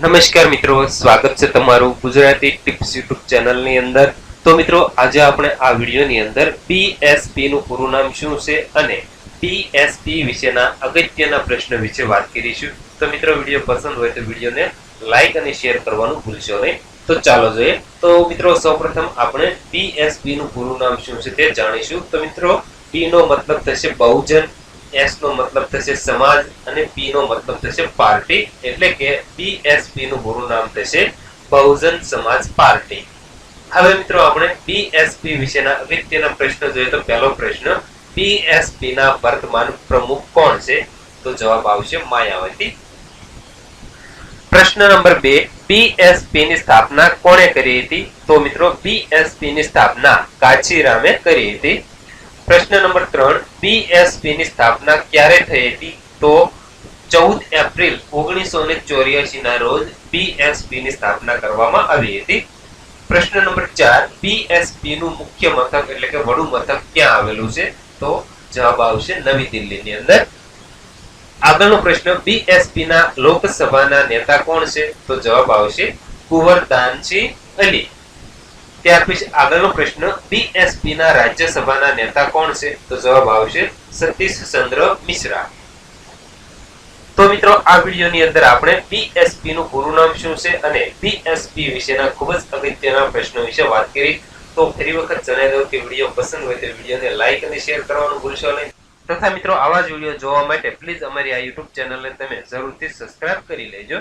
નમસ્કાર મિત્રો, સ્વાગત છે તમારું ગુજરાતી ટિપ્સ યુટ્યુબ ચેનલની અંદર. તો મિત્રો, આજે આપણે આ વિડીયોની અંદર પીએસપી નું પૂરું નામ શું છે અને પીએસપી વિશેના અગત્યના પ્રશ્ન વિશે વાત કરીશું. તો મિત્રો, વીડિયો પસંદ હોય તો વિડીયોને લાઈક અને શેર કરવાનું ભૂલશો નહીં. તો ચાલો જોઈએ. તો મિત્રો, સૌપ્રથમ આપણે પીએસપી નું પૂરું નામ શું છે તે જાણીશું. તો મિત્રો પી નો મતલબ થશે બહુજન. એસ નો મતલબ થશે સમાજ અને પી નો મતલબ થશે પાર્ટી. એટલે કે બીએસપી નું પૂરું નામ થશે બહુજન સમાજ પાર્ટી. હવે મિત્રો આપણે બીએસપી વિશેના અગત્યના પ્રશ્નો જોઈએ તો પહેલો પ્રશ્ન બીએસપી ના વર્તમાન પ્રમુખ કોણ છે? તો જવાબ આવશે માયાવતી. પ્રશ્ન નંબર બે બીએસપી ની સ્થાપના કોણે કરી હતી? તો મિત્રો બીએસપી ની સ્થાપના કાચીરામે કરી હતી. પ્રશ્ન નંબર ત્રણ બીએસપી ની સ્થાપના ક્યારે હતી તો ચૌદ એપ્રિલ ઓગણીસો ને ચોર્યાસી ના રોજ બીએસપી ની સ્થાપના કરવામાં આવી હતી. પ્રશ્ન નંબર ચાર બીએસપી નું મુખ્ય મથક એટલે કે વડુ મથક ક્યાં આવેલું છે? તો જવાબ આવશે નવી દિલ્હીની અંદર. આગળનો પ્રશ્ન બીએસપી ના લોકસભાના નેતા કોણ છે? તો જવાબ આવશે કુંવરદાનસિંહ અલી. ત્યાર પછી આગળનો પ્રશ્ન બીએસપી ના રાજ્યસભાના નેતા કોણ છે? તો જવાબ આવશે સતીશ ચંદ્ર મિશ્રા. તો મિત્રો, આ વિડીયોની અંદર આપણે બીએસપી નું પૂરું નામ શું છે અને બીએસપી વિશેના ખૂબ જ અગત્યના પ્રશ્નો વિશે વાત કરી. તો ફરી વખત જણાવી દઉં કે વીડિયો પસંદ હોય તો વિડીયોને લાઈક અને શેર કરવાનું ભૂલશો નહીં. તથા મિત્રો, આવા જ વીડિયો જોવા માટે પ્લીઝ અમારી આ યુટ્યુબ ચેનલને તમે જરૂરથી સબસ્ક્રાઇબ કરી લેજો.